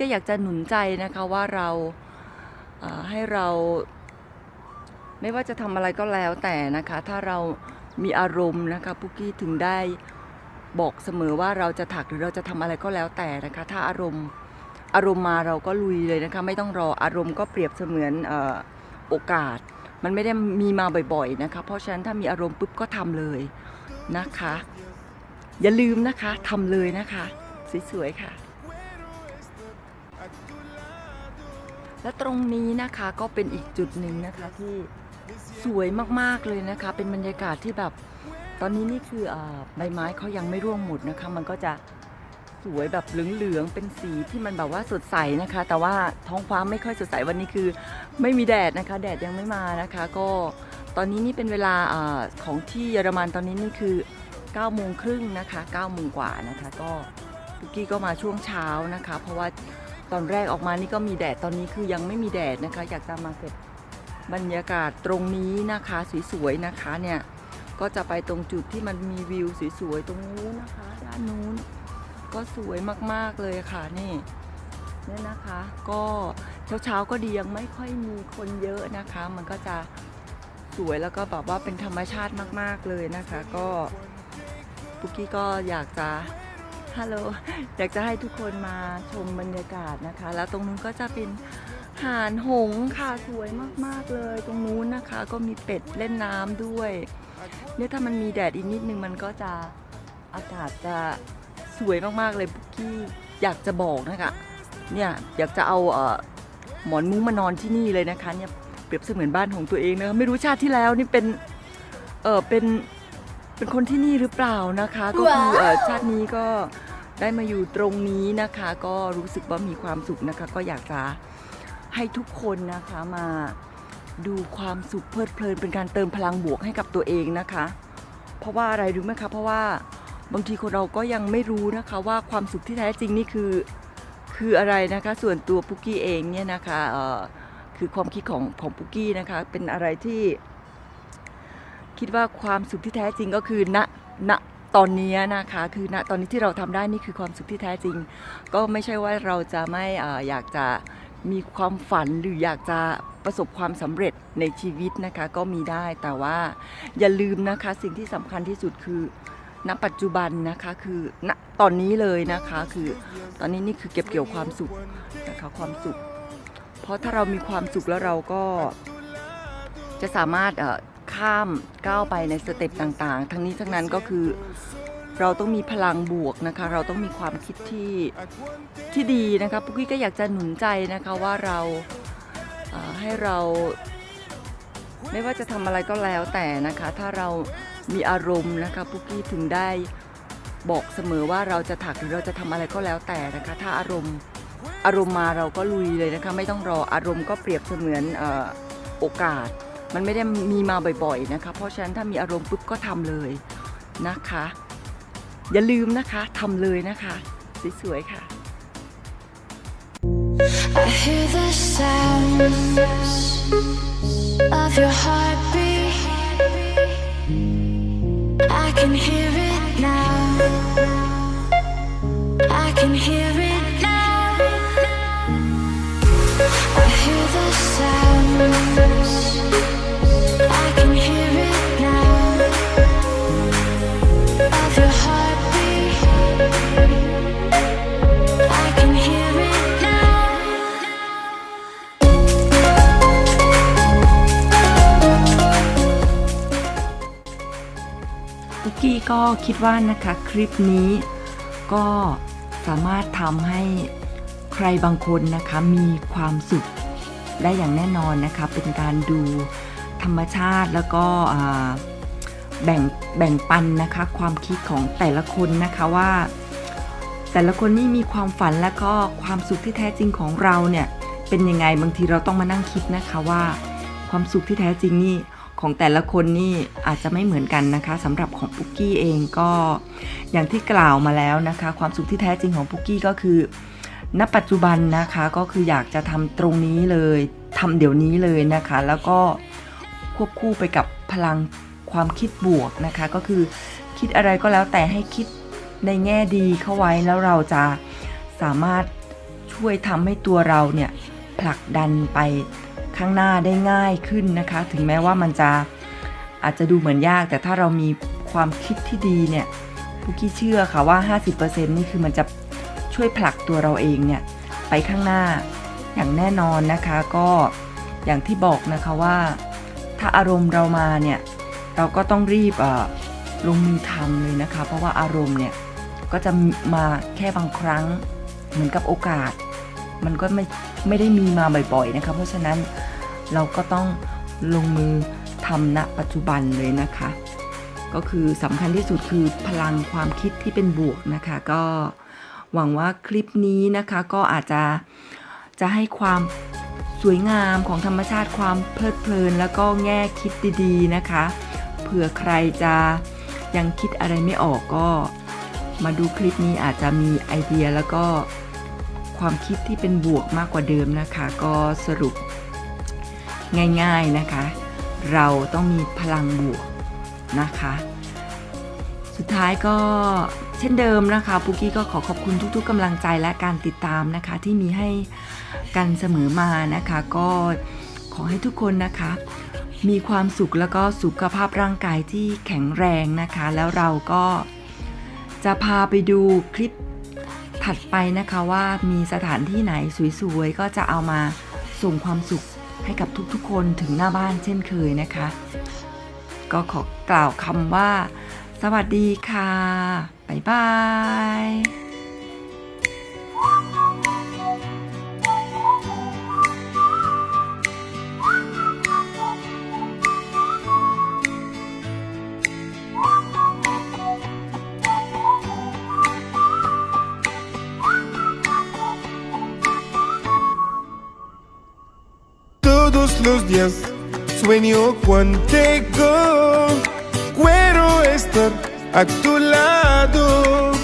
ก็อยากจะหนุนใจนะคะว่าเราให้เรา ไม่ว่าจะทำอะไรก็แล้วแต่นะคะ ถ้าเรามีอารมณ์นะคะปุกกี้ถึงได้บอกเสมอว่าเราจะถักหรือเราจะทำอะไรก็แล้วแต่นะคะ ถ้าอารมณ์อารมณ์มาเราก็ลุยเลยนะคะ ไม่ต้องรออารมณ์ก็เปรียบเสมือนโอกาส มันไม่ได้มีมาบ่อยๆนะคะ เพราะฉะนั้นถ้ามีอารมณ์ปุ๊บก็ทำเลยนะคะ อย่าลืมนะคะทำเลยนะคะ สวยๆค่ะ และตรงนี้นะคะก็เป็นอีกจุดหนึ่งนะคะที่สวยมากๆเลยนะคะ เป็นบรรยากาศที่แบบตอนนี้นี่คืออใบไม้เขายังไม่ร่วงหมดนะคะ มันก็จะสวยแบบเหลืองๆเป็นสีที่มันแบบว่าสดใสนะคะ แต่ว่าท้องฟ้าไม่ค่อยสดใสวันนี้คือ ไม่มีแดดนะคะ แดดยังไม่มานะคะ ก็ตอนนี้นี่เป็นเวลาอของที่เยอรมันตอนนี้นี่คือ9โมงครึ่งนะคะ9โมงกว่านะคะ ก็ปุกกี้ก็มาช่วงเช้านะคะ เพราะว่า ตอนแรกออกมานี่ก็มีแดดตอนนี้คือยังไม่มีแดดนะคะ อยากจะมาเก็บบรรยากาศตรงนี้นะคะสวยๆนะคะเนี่ยก็จะไปตรงจุดที่มันมีวิวสวยๆตรงนู้นนะคะ ด้านนู้นก็สวยมากๆเลยค่ะนี่เนี่ยนะคะ ก็เช้าๆก็ดียังไม่ค่อยมีคนเยอะนะคะ มันก็จะสวยแล้วก็แบบว่าเป็นธรรมชาติมากๆเลยนะคะ ก็ปุกกี้ก็อยากจะ ฮัลโหลอยากจะให้ทุกคนมาชมบรรยากาศนะคะ แล้วตรงนู้นก็จะเป็นหานหงส์ค่ะสวยมากๆเลย ตรงนู้นนะคะ ก็มีเป็ดเล่นน้ำด้วยเนี่ยถ้ามันมีแดดอีกนิดนึงมันก็จะอากาศจะสวยมากๆเลยบุกกี้อยากจะบอกนะคะเนี่ยอยากจะเอาเออหมอนมุ้งมานอนที่นี่เลยนะคะเนี่ยเปรียบเสมือนบ้านของตัวเองนะคะไม่รู้ชาติที่แล้วนี่เป็นเออเป็น เป็นคนที่นี่หรือเปล่านะคะ ก็คือเออชาตินี้ก็ได้มาอยู่ตรงนี้นะคะ ก็รู้สึกว่ามีความสุขนะคะ ก็อยากจะให้ทุกคนนะคะมาดูความสุขเพลิดเพลินเป็นการเติมพลังบวกให้กับตัวเองนะคะ เพราะว่าอะไรรู้ไหมคะเพราะว่าบางทีคนเราก็ยังไม่รู้นะคะว่าความสุขที่แท้จริงนี่คือคืออะไรนะคะ ส่วนตัวปุกกี้เองเนี่ยนะคะเอ่อคือความคิดของของปุกกี้นะคะ เป็นอะไรที่ คิดว่าความสุขที่แท้จริงก็คือณณตอนนี้นะคะ คือณตอนนี้ที่เราทำได้นี่คือความสุขที่แท้จริง ก็ไม่ใช่ว่าเราจะไม่เอ่ออยากจะมีความฝันหรืออยากจะประสบความสำเร็จในชีวิตนะคะก็มีได้แต่ว่าอย่าลืมนะคะสิ่งที่สำคัญที่สุดคือณปัจจุบันนะคะคือณตอนนี้เลยนะคะคือตอนนี้นี่คือเก็บเกี่ยวความสุขนะคะความสุข เพราะถ้าเรามีความสุขแล้วเราก็จะสามารถเอ่อ ข้ามก้าวไปในสเต็ปต่างๆ ทั้งนี้ทั้งนั้นก็คือเราต้องมีพลังบวกนะคะ เราต้องมีความคิดที่ที่ดีนะคะปุ๊กกี้ก็อยากจะหนุนใจนะคะว่าเราให้เรา ไม่ว่าจะทำอะไรก็แล้วแต่นะคะ ถ้าเรามีอารมณ์นะคะปุ๊กกี้ถึงได้บอกเสมอว่าเราจะถักหรือเราจะทำอะไรก็แล้วแต่นะคะ ถ้าอารมณ์อารมณ์มาเราก็ลุยเลยนะคะ ไม่ต้องรออารมณ์ก็เปรียบเสมือนอโอกาส มันไม่ได้มีมาบ่อยๆนะคะ เพราะฉะนั้นถ้ามีอารมณ์ปุ๊บก็ทำเลยนะคะ อย่าลืมนะคะทำเลยนะคะสวยๆค่ะ I hear the sounds of your heartbeat. I can hear it now. I can hear it now. I hear the sounds. ก็คิดว่านะคะคลิปนี้ก็สามารถทำให้ใครบางคนนะคะมีความสุขได้อย่างแน่นอนนะคะเป็นการดูธรรมชาติแล้วก็แบ่งแบ่งปันนะคะความคิดของแต่ละคนนะคะว่า แต่ละคนนี่มีความฝันและก็ความสุขที่แท้จริงของเราเนี่ยเป็นยังไงบางทีเราต้องมานั่งคิดนะคะว่า ความสุขที่แท้จริงนี่ ของแต่ละคนนี่อาจจะไม่เหมือนกันนะคะสำหรับของปุกกี้เองก็อย่างที่กล่าวมาแล้วนะคะ ความสุขที่แท้จริงของปุกกี้ก็คือ ณปัจจุบันนะคะก็คืออยากจะทำตรงนี้เลยทำเดี๋ยวนี้เลยนะคะ แล้วก็ควบคู่ไปกับพลังความคิดบวกนะคะ ก็คือคิดอะไรก็แล้วแต่ให้คิดในแง่ดีเข้าไว้แล้วเราจะสามารถชช่วยทำให้ตัวเราเนี่ยผลักดันไป ข้างหน้าได้ง่ายขึ้นนะคะ ถึงแม้ว่ามันจะอาจจะดูเหมือนยาก แต่ถ้าเรามีความคิดที่ดีเนี่ยพุกกี้เชื่อค่ะว่า 50%นี่คือมันจะช่วยผลักตัวเราเองเนี่ยไปข้างหน้าอย่างแน่นอนนะคะ ก็อย่างที่บอกนะคะว่า ถ้าอารมณ์เรามาเนี่ยเราก็ต้องรีบเอ่อลงมือทำเลยนะคะ เพราะว่าอารมณ์เนี่ยก็จะมาแค่บางครั้งเหมือนกับโอกาส มันก็ไม่ ไม่ได้มีมาบ่อยๆนะคะเพราะฉะนั้นเราก็ต้องลงมือทำณปัจจุบันเลยนะคะ ก็คือสำคัญที่สุดคือพลังความคิดที่เป็นบวกนะคะ ก็หวังว่าคลิปนี้นะคะก็อาจจะจะให้ความสวยงามของธรรมชาติความเพลิดเพลิน แล้วก็แง่คิดดีๆนะคะเผื่อใครจะยังคิดอะไรไม่ออกก็มาดูคลิปนี้อาจจะมีไอเดียแล้วก็ ความคิดที่เป็นบวกมากกว่าเดิมนะคะ ก็สรุปง่ายๆนะคะ เราต้องมีพลังบวกนะคะ สุดท้ายก็เช่นเดิมนะคะปุกกี้ก็ขอขอบคุณทุกๆกำลังใจและการติดตามนะคะที่มีให้กันเสมอมานะคะ ก็ขอให้ทุกคนนะคะ มีความสุขแล้วก็สุขภาพร่างกายที่แข็งแรงนะคะ แล้วเราก็จะพาไปดูคลิป ถัดไปนะคะว่ามีสถานที่ไหนสวยๆ ก็จะเอามาส่งความสุขให้กับทุกๆ คนถึงหน้าบ้านเช่นเคยนะคะ ก็ขอกล่าวคำว่า สวัสดีค่ะ บ๊ายบาย Todos los días sueño contigo. Quiero estar a tu lado.